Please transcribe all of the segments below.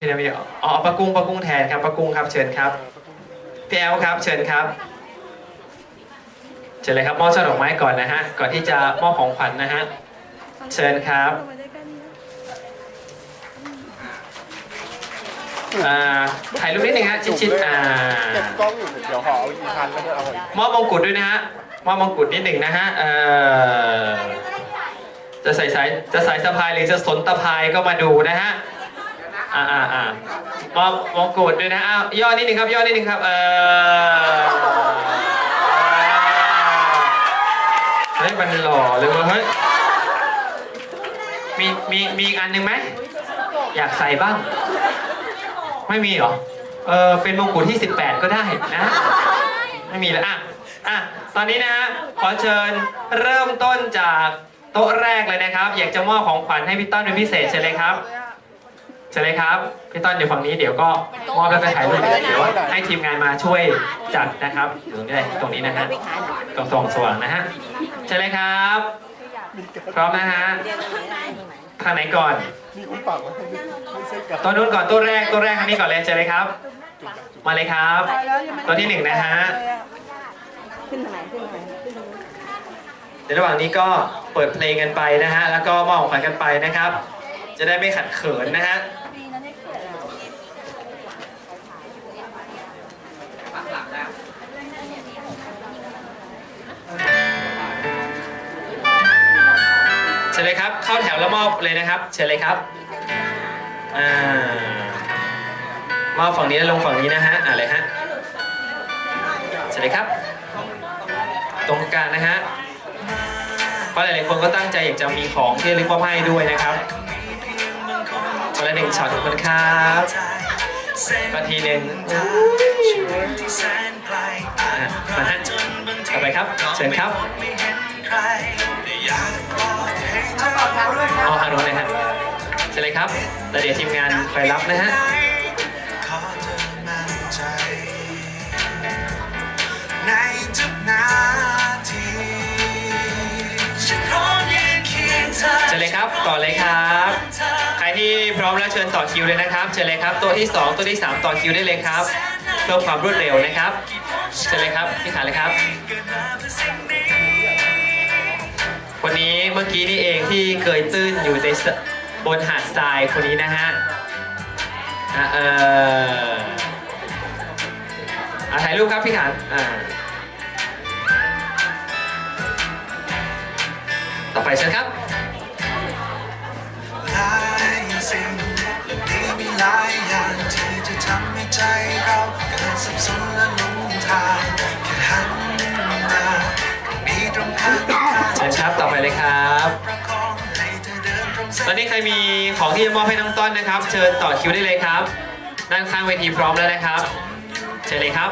พี่เดียวพี่เดียวอ๋อปะกุ้งปะกุ้งแทนครับปะกุ้งครับ เชิญครับพี่แอลครับ เชิญครับเชิญเลยครับมอบช่อดอกไม้ก่อนนะฮะก่อนที่จะมอบของขวัญนะฮะเชิญครับอ่าถ่ายรูปนิดนึงฮะชิดๆอ่าเก็บกล้องอยู่เดี๋ยวขอเอาอีกพันแล้วก็เอาอีกมอบมงกุฎด้วยนะฮะมอบมงกุฎนิดหนึ่งนะฮะเอ่อจะใส่สายจะสายสะพายหรือจะสนตะพายก็มาดูนะฮะ อ่าอ่าอ่ามอบมงกุฎด้วยนะอ้าวย่อนิดหนึ่งครับย่อนิดหนึ่งครับ เออเฮ้ยมันหล่อเลยเว้ยเฮ้ยมีมีมีอีกอันหนึ่งไหมอยากใส่บ้าง ไม่มีเหรอเออเป็นมงกุฎที่ 18 ก็ได้นะ ไม่มีแล้วอะอะตอนนี้นะฮะขอเชิญเริ่มต้นจากโต๊ะแรกเลยนะครับ อยากจะมอบของขวัญให้พี่ต้นเป็นพิเศษเชิญเลยครับ เชิญเลยครับพี่ต้นอยู่ฝั่งนี้เดี๋ยวก็มอบแล้วก็ถ่ายรูปเดี๋ยวให้ทีมงานมาช่วยจัดนะครับอยู่นี่ตรงนี้นะฮะตรงสองสว่างนะฮะเชิญเลยครับ พร้อมนะฮะทางไหนก่อนมีอุ้มปากมาให้ด้วยไม่ใช่กับตัวนู้นก่อนตัวแรกตัวแรกทางนี้ก่อนเลยเชิญเลยครับ มาเลยครับ ตัวที่หนึ่งนะฮะขึ้นทางไหนขึ้นทางไหนขึ้นทางไหนเดี๋ยวระหว่างนี้ก็เปิดเพลงกันไปนะฮะแล้วก็มอบของขวัญกันไปนะครับ จะได้ไม่ขัดเขินนะฮะ ชิญเลยครับ เข้าแถวแล้วมอบเลยนะครับ เชิญเลยครับอ่ามอบฝั่งนี้แล้วลงฝั่งนี้นะฮะอ่าเลยฮะเชิญเลยครับ ตรงกลางนะฮะเพราะหลายๆคนก็ตั้งใจอยากจะมีของที่ระลึกมอบให้ด้วยนะครับคนละหนึ่งช็อตขอบคุณครับมาทีหนึ่งอะมาฮะต่อไปครับ เชิญครับ เอาทางโน้นเลยฮะเชิญเลยครับแล้วเดี๋ยวทีมงานไปรับนะฮะในทุกนาทีฉันพร้อมยืนเคียงเธอเชิญเลยครับต่อเลยครับ ใครที่พร้อมแล้วเชิญต่อคิวเลยนะครับเชิญเลยครับ ตัวที่ 2 ตัวที่ 3 ต่อคิวได้เลยครับเพื่อความรวดเร็วนะครับเชิญเลยครับพี่ขาเลยครับ เกิดมาเพื่อสิ่งนี้คนนี้เมื่อกี้นี่เองที่เคยตื้นอยู่ในบนหาดทรายคนนี้นะฮะอะเอออะถ่ายรูปครับพี่ขานอ่าต่อไปเชิญครับ ต่อไปเลยครับประคองให้เธอเดินตรงเส้นตอนนี้ใครมีของที่จะมอบให้น้องต้นนะครับ เชิญต่อคิวได้เลยครับ ด้านข้างเวทีพร้อมแล้วนะครับ เชิญเลยครับ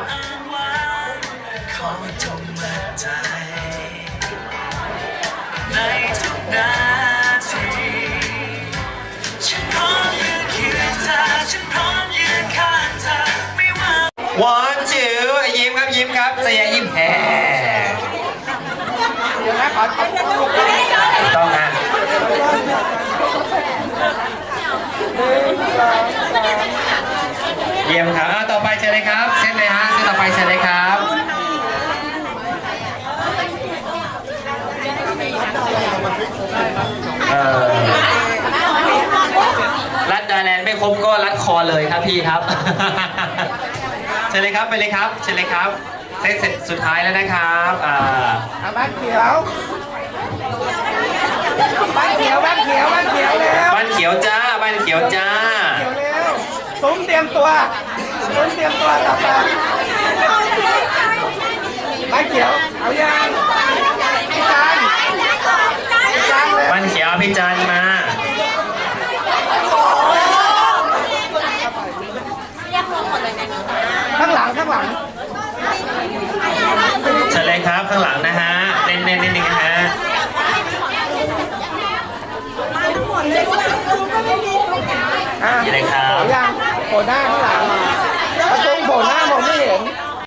ขอจงมั่นใจในทุกนาทีฉันพร้อมยืนเคียงเธอฉันพร้อมยืนข้างเธอไม่ว่า one two ยิ้มครับยิ้มครับเสียยิ้มแฮ่ต้องฮะเยี่ยมครับอะต่อไปเชิญเลยครับเส้นเลยฮะเส้นต่อไปเชิญเลยครับเอ่อรัดดาแลนด์ไม่ครบก็รัดคอเลยครับพี่ครับ เชิญเลยครับไปเลยครับ เชิญเลยครับ เซตเสร็จสุดท้ายแล้วนะครับอ่าอาบ้านเขียวบ้านเขียวบ้านเขียวบ้านเขียวเร็วบ้านเขียวจ้าบ้านเขียวจ้า เขียวเร็วซุ้มเตรียมตัว ซุ้มเตรียมตัวต่อไปบ้านเขียว เอายังพี่จานพี่จานเลยบ้านเขียวพี่จันมาข้างหลังข้างหลังเชิญเลยครับข้างหลังนะฮะเน้นๆนิดนึงนะฮะอะนี่เลยครับเอายังโผล่หน้าข้างหลัง